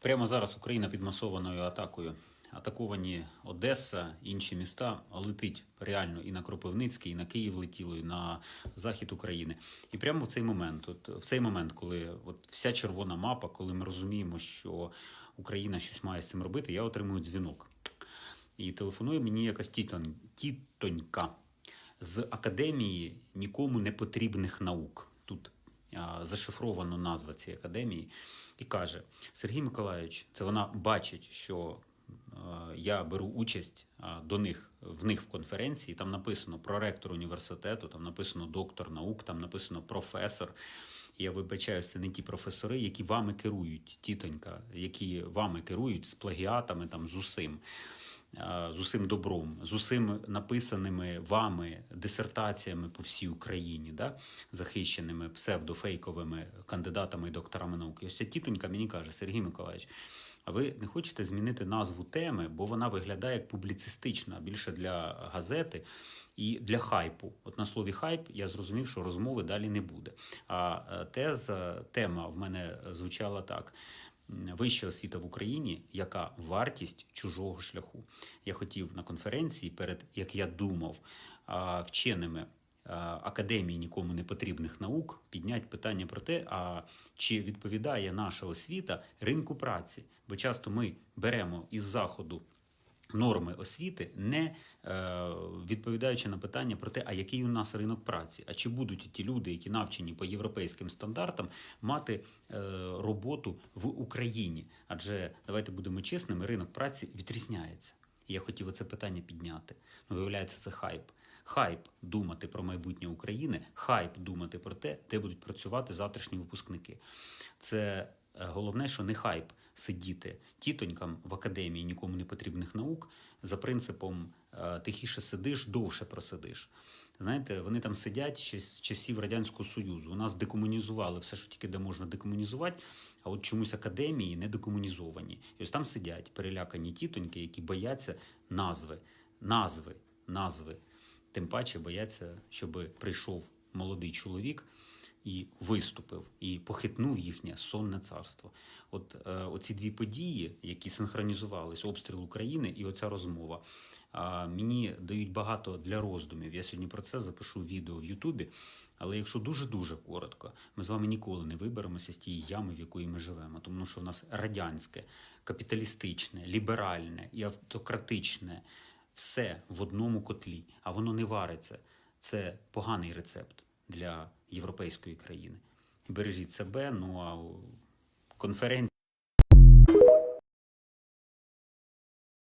Прямо зараз Україна під масованою атакою. Атаковані Одеса, інші міста летить реально і на Кропивницький, і на Київ летіло, і на захід України. І прямо в цей момент, от в цей момент, коли от вся червона мапа, коли ми розуміємо, що Україна щось має з цим робити, я отримую дзвінок. І телефонує мені якась тітонь, тітонька з академії нікому не потрібних наук. Тут зашифровано назва цієї академії, і каже: Сергій Миколайович, це вона бачить, що я беру участь до них в них в конференції. Там написано проректор університету, там написано доктор наук, там написано професор. Я вибачаюся, це не ті професори, які вами керують, тітонька, які вами керують з плагіатами, там з усім а, з усім добром, з усім написаними вами дисертаціями по всій Україні, да? захищеними псевдофейковими кандидатами і докторами наук. І ось ця тітонька мені каже, Сергій Миколаївич, а ви не хочете змінити назву теми, бо вона виглядає як публіцистична, більше для газети і для хайпу. От на слові хайп я зрозумів, що розмови далі не буде. А е, теза, тема в мене звучала так. Вища освіта в Україні, яка вартість чужого шляху. Я хотів на конференції, перед як я думав, вченими академії нікому не потрібних наук підняти питання про те, а чи відповідає наша освіта ринку праці. Бо часто ми беремо із заходу. Норми освіти, не е, відповідаючи на питання про те, а який у нас ринок праці, а чи будуть ті люди, які навчені по європейським стандартам, мати е, роботу в Україні? Адже давайте будемо чесними, ринок праці відрізняється. Я хотів оце питання підняти. Ну, виявляється, це хайп. Хайп думати про майбутнє України, хайп думати про те, де будуть працювати завтрашні випускники. Це головне, що не хайп сидіти тітонькам в академії нікому не потрібних наук за принципом е, тихіше сидиш, довше просидиш. Знаєте, вони там сидять ще з часів Радянського Союзу. У нас декомунізували все, що тільки де можна декомунізувати, а от чомусь академії не декомунізовані. І ось там сидять перелякані тітоньки, які бояться назви, назви, назви. Тим паче бояться, щоб прийшов молодий чоловік і виступив, і похитнув їхнє сонне царство. От е, оці дві події, які синхронізувались, обстріл України і оця розмова, а, мені дають багато для роздумів. Я сьогодні про це запишу відео в Ютубі. Але якщо дуже-дуже коротко, ми з вами ніколи не виберемося з тієї ями, в якої ми живемо, тому що в нас радянське, капіталістичне, ліберальне і автократичне все в одному котлі, а воно не вариться. Це поганий рецепт для європейської країни. Бережіть себе. Ну а у конференції.